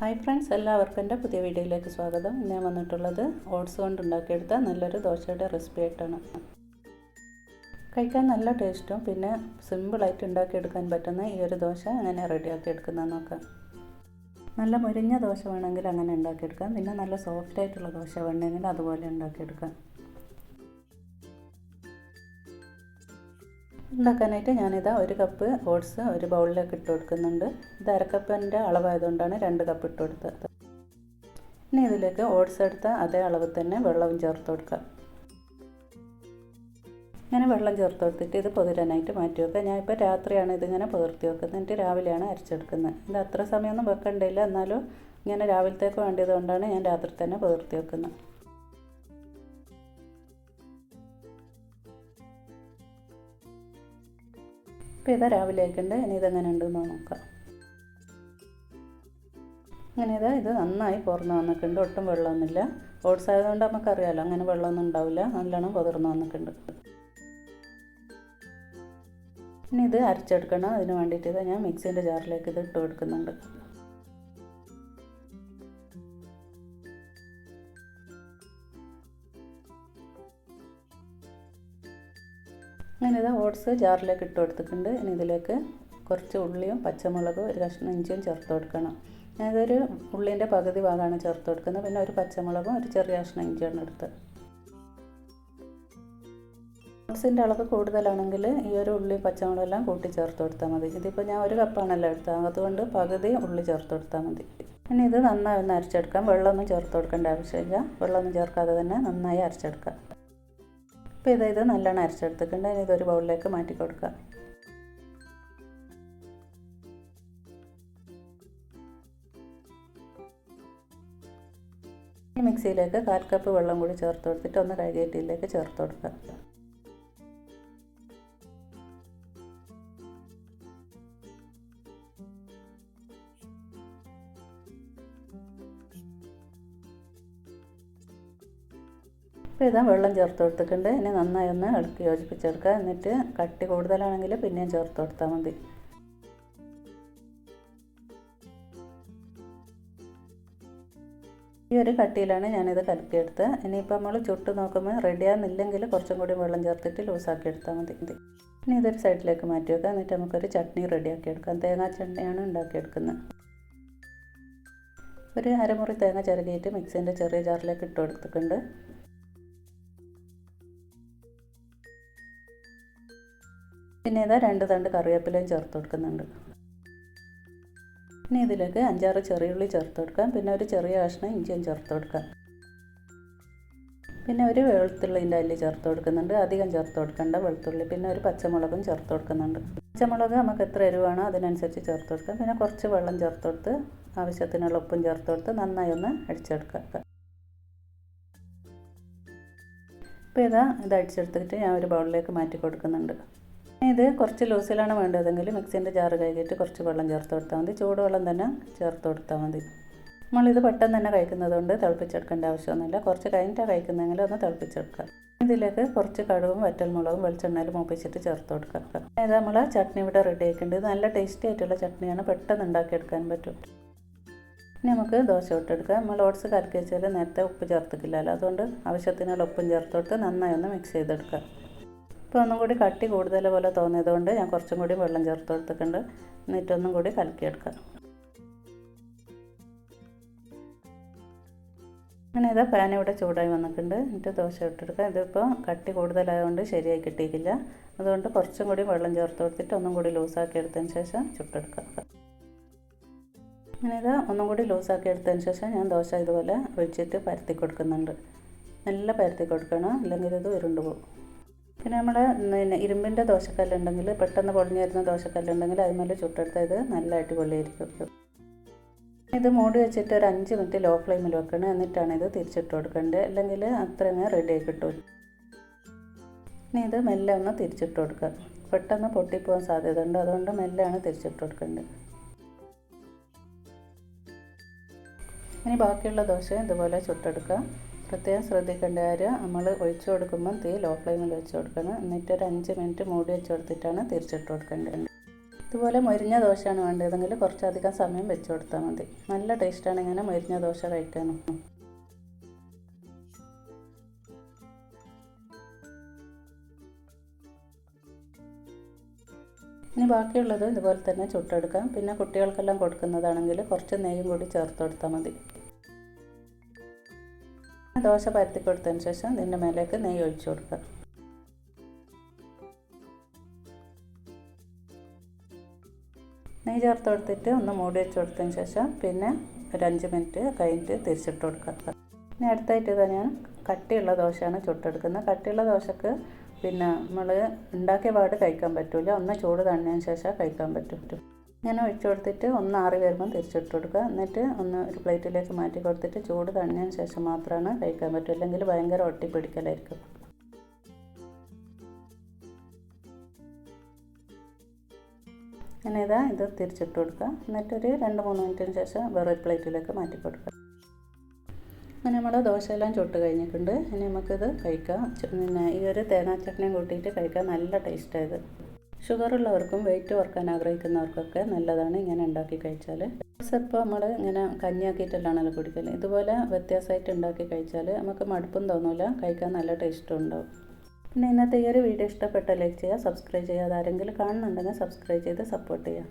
Hi friends എല്ലാവർക്കും എന്റെ പുതിയ വീഡിയോയിലേക്ക് സ്വാഗതം. ഞാൻ വന്നിട്ടുള്ളത് ഓട്സ് കൊണ്ട് ഉണ്ടാക്കിയെടുത്ത നല്ലൊരു ദോശയുടെ റെസിപ്പി ആയിട്ടാണ്. കഴിക്കാൻ നല്ല ടേസ്റ്റും പിന്നെ സിമ്പിളായിട്ട് ഉണ്ടാക്കിയെടുക്കാൻ പറ്റുന്ന ഈ ഒരു ദോശ അങ്ങനെ റെഡിയാക്കി എടുക്കുന്നത് നോക്കാം. നല്ല മുരിഞ്ഞ ദോശ വേണമെങ്കിൽ അങ്ങനെ ഉണ്ടാക്കിയെടുക്കാം. പിന്നെ നല്ല സോഫ്റ്റ് ആയിട്ടുള്ള ദോശ വേണമെങ്കിൽ അതുപോലെ ഉണ്ടാക്കിയെടുക്കാം. ഉണ്ടാക്കാനായിട്ട് ഞാനിതാ ഒരു കപ്പ് ഓട്സ് ഒരു ബൗളിലേക്ക് ഇട്ട് കൊടുക്കുന്നുണ്ട്. ഇത് അരക്കപ്പിന്റെ അളവായതുകൊണ്ടാണ് രണ്ട് കപ്പ് ഇട്ട് കൊടുത്തത്. ഇനി ഇതിലേക്ക് ഓട്സ് എടുത്ത അതേ അളവിൽ തന്നെ വെള്ളവും ചേർത്ത് കൊടുക്കാം ഇങ്ങനെ വെള്ളം ചേർത്ത് കൊടുത്തിട്ട് ഇത് പൊതിരാനായിട്ട് മാറ്റി വെക്കുക. ഇപ്പോൾ രാത്രിയാണ് ഇതിങ്ങനെ പുതിർത്തി വെക്കുന്നത്. എന്നിട്ട് രാവിലെയാണ് അരച്ചെടുക്കുന്നത്. ഇത് അത്ര സമയമൊന്നും വെക്കണ്ടില്ല എന്നാലും ഇങ്ങനെ രാവിലത്തേക്ക് വേണ്ടിയത് കൊണ്ടാണ് ഞാൻ രാത്രി തന്നെ പുതിർത്തി വെക്കുന്നത്. ഇപ്പോൾ ഇതാ രാവിലെ ആയിട്ടുണ്ട് ഇനി ഇതെങ്ങനെ ഉണ്ടെന്ന് നോക്കാം. അങ്ങനെ ഇതാ ഇത് നന്നായി പുറന്ന് വന്നിട്ടുണ്ട്. ഒട്ടും വെള്ളമൊന്നുമില്ല. ഓട്സ് ആയതുകൊണ്ട് നമുക്കറിയാമല്ലോ അങ്ങനെ വെള്ളമൊന്നും ഉണ്ടാവില്ല. നല്ലോണം പുതിർന്ന് വന്നിട്ടുണ്ട്. ഇനി ഇത് അരച്ചെടുക്കണം. അതിന് വേണ്ടിയിട്ട് ഇതാ ഞാൻ മിക്സിന്റെ ജാറിലേക്ക് ഇത് ഇട്ട് കൊടുക്കുന്നുണ്ട്. അങ്ങനെ ഇത് ഓട്സ് ജാറിലേക്ക് ഇട്ട് കൊടുത്തിട്ടുണ്ട്. ഇനി ഇതിലേക്ക് കുറച്ച് ഉള്ളിയും പച്ചമുളകും ഒരു കഷ്ണം ഇഞ്ചിയും ചേർത്ത് കൊടുക്കണം. ഞാനിതൊരു ഉള്ളിന്റെ പകുതി ഭാഗമാണ് ചേർത്ത് കൊടുക്കുന്നത്. പിന്നെ ഒരു പച്ചമുളകും ഒരു ചെറിയ കഷ്ണം ഇഞ്ചിയാണ് എടുത്ത്. ഓട്സിന്റെ അളവ് കൂടുതലാണെങ്കിൽ ഈ ഒരു ഉള്ളി പച്ചമുളകെല്ലാം കൂട്ടി ചേർത്ത് കൊടുത്താൽ മതി. ഇതിപ്പോൾ ഞാൻ ഒരു കപ്പാണല്ലോ എടുത്തത്. അതുകൊണ്ട് പകുതി ഉള്ളി ചേർത്ത് കൊടുത്താൽ മതി. ഇനി ഇത് നന്നായി ഒന്ന് അരച്ചെടുക്കാം. വെള്ളമൊന്നും ചേർത്ത് കൊടുക്കേണ്ട ആവശ്യമില്ല. വെള്ളമൊന്നും ചേർക്കാതെ തന്നെ നന്നായി അരച്ചെടുക്കാം. ഇപ്പോൾ ഇത് ഇത് നല്ലോണം അരച്ചെടുത്തിട്ടുണ്ട്. ഇനി ഇതൊരു ബൗളിലേക്ക് മാറ്റി കൊടുക്കുക. മിക്സിയിലേക്ക് കാൽ കപ്പ് വെള്ളം കൂടി ചേർത്ത് കൊടുത്തിട്ട് ഒന്ന് കഴുകിയിട്ടിലേക്ക് ചേർത്ത് കൊടുക്കാം ഇപ്പോൾ ഇതാ വെള്ളം ചേർത്ത് കൊടുത്തിട്ടുണ്ട്. ഇനി നന്നായി ഒന്ന് ഇളക്കി യോജിപ്പിച്ചെടുക്കുക. എന്നിട്ട് കട്ടി കൂടുതലാണെങ്കിൽ പിന്നെയും ചേർത്ത് കൊടുത്താൽ മതി. ഈ ഒരു കട്ടിയിലാണ് ഞാനിത് കലക്കിയെടുത്തത്. ഇനിയിപ്പോൾ നമ്മൾ ചുട്ട് നോക്കുമ്പോൾ റെഡിയാകുന്നില്ലെങ്കിൽ കുറച്ചും കൂടി വെള്ളം ചേർത്തിട്ട് ലൂസാക്കി എടുത്താൽ മതി. ഇനി ഇതൊരു സൈഡിലേക്ക് മാറ്റി വെക്കാം എന്നിട്ട് നമുക്കൊരു ചട്നി റെഡിയാക്കി എടുക്കാം. തേങ്ങാ ചട്നിയാണ് ഉണ്ടാക്കിയെടുക്കുന്നത് ഒരു അരമുറി തേങ്ങ ചിരകിയിട്ട് മിക്സിന്റെ ചെറിയ ജാറിലേക്ക് ഇട്ട് കൊടുത്തിട്ടുണ്ട്. പിന്നെ ഇതാ രണ്ട് തണ്ട് കറിവേപ്പിലയും ചേർത്ത് കൊടുക്കുന്നുണ്ട്. പിന്നെ ഇതിലേക്ക് അഞ്ചാറ് ചെറിയുള്ളി ചേർത്ത് കൊടുക്കാം. പിന്നെ ഒരു ചെറിയ കഷ്ണം ഇഞ്ചിയും ചേർത്ത് കൊടുക്കാം. പിന്നെ ഒരു വെളുത്തുള്ളിന്റെ അല്ലി ചേർത്ത് കൊടുക്കുന്നുണ്ട്. അധികം ചേർത്ത് കൊടുക്കേണ്ട വെളുത്തുള്ളി. പിന്നെ ഒരു പച്ചമുളകും ചേർത്ത് കൊടുക്കുന്നുണ്ട്. പച്ചമുളക് നമുക്ക് എത്ര എരിവാണോ അതിനനുസരിച്ച് ചേർത്ത് കൊടുക്കാം. പിന്നെ കുറച്ച് വെള്ളം ചേർത്ത് കൊടുത്ത് ആവശ്യത്തിനുള്ള ഉപ്പും ചേർത്ത് കൊടുത്ത് നന്നായി ഒന്ന് അടിച്ചെടുക്കുക ഇപ്പോൾ ഇതാ ഇത് അടിച്ചെടുത്തിട്ട് ഞാൻ ഒരു ബൗളിലേക്ക് മാറ്റി കൊടുക്കുന്നുണ്ട്. ഇത് കുറച്ച് ലൂസിലാണ് വേണ്ടതെങ്കിൽ മിക്സിന്റെ ജാറ് കഴുകിയിട്ട് കുറച്ച് വെള്ളം ചേർത്ത് കൊടുത്താൽ മതി. ചൂടുവെള്ളം തന്നെ ചേർത്ത് കൊടുത്താൽ മതി. നമ്മളിത് പെട്ടെന്ന് തന്നെ കഴിക്കുന്നത് കൊണ്ട് തിളപ്പിച്ചെടുക്കേണ്ട ആവശ്യമൊന്നുമില്ല. കുറച്ച് കഴിഞ്ഞിട്ടാണ് കഴിക്കുന്നതെങ്കിൽ ഒന്ന് തിളപ്പിച്ചെടുക്കാം ഇതിലേക്ക് കുറച്ച് കടുവും വറ്റൽമുളകും വെളിച്ചെണ്ണയിൽ മൂപ്പിച്ചിട്ട് ചേർത്ത് കൊടുക്കുക. അതായത് നമ്മൾ ചട്നി ഇവിടെ റെഡി ആക്കിയിട്ടുണ്ട് നല്ല ടേസ്റ്റി ആയിട്ടുള്ള ചട്നിയാണ്. പെട്ടെന്ന് ഉണ്ടാക്കിയെടുക്കാൻ പറ്റും. ഇനി നമുക്ക് ദോശ ഇട്ടെടുക്കാം. നമ്മൾ ഓട്സ് കലക്കി വെച്ചാൽ നേരത്തെ ഉപ്പ് ചേർത്തിക്കില്ലല്ലോ അതുകൊണ്ട് ആവശ്യത്തിനുള്ള ഉപ്പും ചേർത്ത് നന്നായി ഒന്ന് മിക്സ് ചെയ്തെടുക്കുക. ഇപ്പോൾ ഒന്നും കൂടി കട്ടി കൂടുതൽ പോലെ തോന്നിയതുകൊണ്ട് ഞാൻ കുറച്ചും കൂടി വെള്ളം ചേർത്ത് കൊടുത്തിട്ടുണ്ട്. എന്നിട്ടൊന്നും കൂടി കലക്കിയെടുക്കാം. അങ്ങനെ ഇതാ പാൻ ഇവിടെ ചൂടായി വന്നിട്ടുണ്ട്. എന്നിട്ട് ദോശ ഇട്ടെടുക്കുക ഇതിപ്പോൾ കട്ടി കൂടുതലായതുകൊണ്ട് ശരിയായി കിട്ടിയിട്ടില്ല. അതുകൊണ്ട് കുറച്ചും കൂടി വെള്ളം ചേർത്ത് കൊടുത്തിട്ട് ഒന്നും കൂടി ലൂസാക്കി എടുത്തതിന് ശേഷം ചുട്ടെടുക്കുക അങ്ങനെ ഇതാ ഒന്നും കൂടി ലൂസാക്കി എടുത്തതിന് ശേഷം ഞാൻ ദോശ ഇതുപോലെ ഒഴിച്ചിട്ട് പരത്തി കൊടുക്കുന്നുണ്ട്. നല്ല പരത്തി കൊടുക്കണം. അല്ലെങ്കിൽ ഇത് ഉരുണ്ടു പോകും. പിന്നെ നമ്മൾ പിന്നെ ഇരുമ്പിന്റെ ദോശക്കല്ലുണ്ടെങ്കിൽ പെട്ടെന്ന് പൊളിഞ്ഞു വരുന്ന ദോശക്കല്ലുണ്ടെങ്കിൽ അതുപോലെ ചുട്ടെടുത്ത് ഇത് നല്ല അടിപൊളിയായിരിക്കും ഇത് മൂടി വെച്ചിട്ട് ഒരു അഞ്ച് മിനിറ്റ് ലോ ഫ്ലെയിമിൽ വെക്കണം. എന്നിട്ടാണ് ഇത് തിരിച്ചിട്ട് കൊടുക്കേണ്ടത്. അല്ലെങ്കിൽ അത്രയും റെഡി ആയി കിട്ടും ഇനി ഇത് മെല്ലെ ഒന്ന് തിരിച്ചിട്ട് കൊടുക്കുക. പെട്ടെന്ന് പൊട്ടിപ്പോകാൻ സാധ്യത ഉണ്ട് അതുകൊണ്ട് മെല്ലെയാണ് തിരിച്ചിട്ട് കൊടുക്കേണ്ടത്. ഇനി ബാക്കിയുള്ള ദോശ ഇതുപോലെ ചുട്ടെടുക്കുക പ്രത്യേകം ശ്രദ്ധിക്കേണ്ട കാര്യം നമ്മൾ ഒഴിച്ചു കൊടുക്കുമ്പം തീ ലോ ഫ്ലെയിമിൽ വെച്ച് കൊടുക്കണം. എന്നിട്ട് ഒരു അഞ്ച് മിനിറ്റ് മൂടി വെച്ച് കൊടുത്തിട്ടാണ് തിരിച്ചിട്ട് കൊടുക്കേണ്ടത്. ഇതുപോലെ മൊരിഞ്ഞ ദോശയാണ് വേണ്ടതെങ്കിൽ കുറച്ചധികം സമയം വെച്ച് കൊടുത്താൽ മതി. നല്ല ടേസ്റ്റാണ് ഇങ്ങനെ മൊരിഞ്ഞ ദോശ കഴിക്കാനും ഇനി ബാക്കിയുള്ളത് ഇതുപോലെ തന്നെ ചുട്ടെടുക്കാം. പിന്നെ കുട്ടികൾക്കെല്ലാം കൊടുക്കുന്നതാണെങ്കിൽ കുറച്ച് നെയ്യും കൂടി ചേർത്ത് കൊടുത്താൽ മതി. ദോശ പരത്തി കൊടുത്തതിന് ശേഷം ഇതിന്റെ മേലേക്ക് നെയ്യ് ഒഴിച്ചു കൊടുക്കുക. നെയ്യ് ചേർത്ത് കൊടുത്തിട്ട് ഒന്ന് മൂടി വെച്ച് കൊടുത്തതിന് ശേഷം പിന്നെ ഒരു അഞ്ച് മിനിറ്റ് കഴിഞ്ഞിട്ട് തിരിച്ചിട്ട് കൊടുക്കുക. ഇനി അടുത്തായിട്ട് ഇതാ ഞാൻ കട്ടിയുള്ള ദോശയാണ് ചുട്ടെടുക്കുന്നത്. കട്ടിയുള്ള ദോശക്ക് പിന്നെ നമ്മൾ ഉണ്ടാക്കിയ പാട് കഴിക്കാൻ പറ്റില്ല ഒന്ന് ചൂട് തണിയതിന് ശേഷം കഴിക്കാൻ പറ്റും. ഇങ്ങനെ ഒഴിച്ചു കൊടുത്തിട്ട് ഒന്ന് ആറി വരുമ്പം തിരിച്ചിട്ട് കൊടുക്കുക. എന്നിട്ട് ഒന്ന് ഒരു പ്ലേറ്റിലേക്ക് മാറ്റി കൊടുത്തിട്ട് ചൂട് തണിയതിന് ശേഷം മാത്രമാണ് കഴിക്കാൻ പറ്റും. അല്ലെങ്കിൽ ഭയങ്കര ഒട്ടിപ്പിടിക്കലായിരിക്കും അങ്ങനെ ഇതാ ഇത് തിരിച്ചിട്ട് കൊടുക്കുക. എന്നിട്ടൊരു രണ്ട് മൂന്ന് മിനിറ്റിന് ശേഷം വേറൊരു പ്ലേറ്റിലേക്ക് മാറ്റി കൊടുക്കുക. അങ്ങനെ നമ്മൾ ദോശയെല്ലാം ചുട്ട് കഴിഞ്ഞിട്ടുണ്ട്. ഇനി നമുക്കിത് കഴിക്കാം. പിന്നെ ഈ ഒരു തേങ്ങാ ചട്നിയും കൂട്ടിയിട്ട് കഴിക്കാൻ നല്ല ടേസ്റ്റായത് ഷുഗർ ഉള്ളവർക്കും വെയിറ്റ് കുറയ്ക്കാൻ ആഗ്രഹിക്കുന്നവർക്കൊക്കെ നല്ലതാണ് ഇങ്ങനെ ഉണ്ടാക്കി കഴിച്ചാൽ ഇപ്പോൾ നമ്മൾ ഇങ്ങനെ കഞ്ഞിയാക്കിയിട്ടല്ലാണല്ലോ കുടിക്കൽ ഇതുപോലെ വ്യത്യാസമായിട്ട് ഉണ്ടാക്കി കഴിച്ചാൽ നമുക്ക് മടുപ്പും തോന്നില്ല കഴിക്കാൻ നല്ല ടേസ്റ്റും ഉണ്ടാവും. പിന്നെ ഇന്നത്തെ ഈ ഒരു വീഡിയോ ഇഷ്ടപ്പെട്ട ലൈക്ക് ചെയ്യുക സബ്സ്ക്രൈബ് ചെയ്യുക. അതാരെങ്കിലും കാണുന്നുണ്ടെങ്കിൽ സബ്സ്ക്രൈബ് ചെയ്ത് സപ്പോർട്ട് ചെയ്യുക.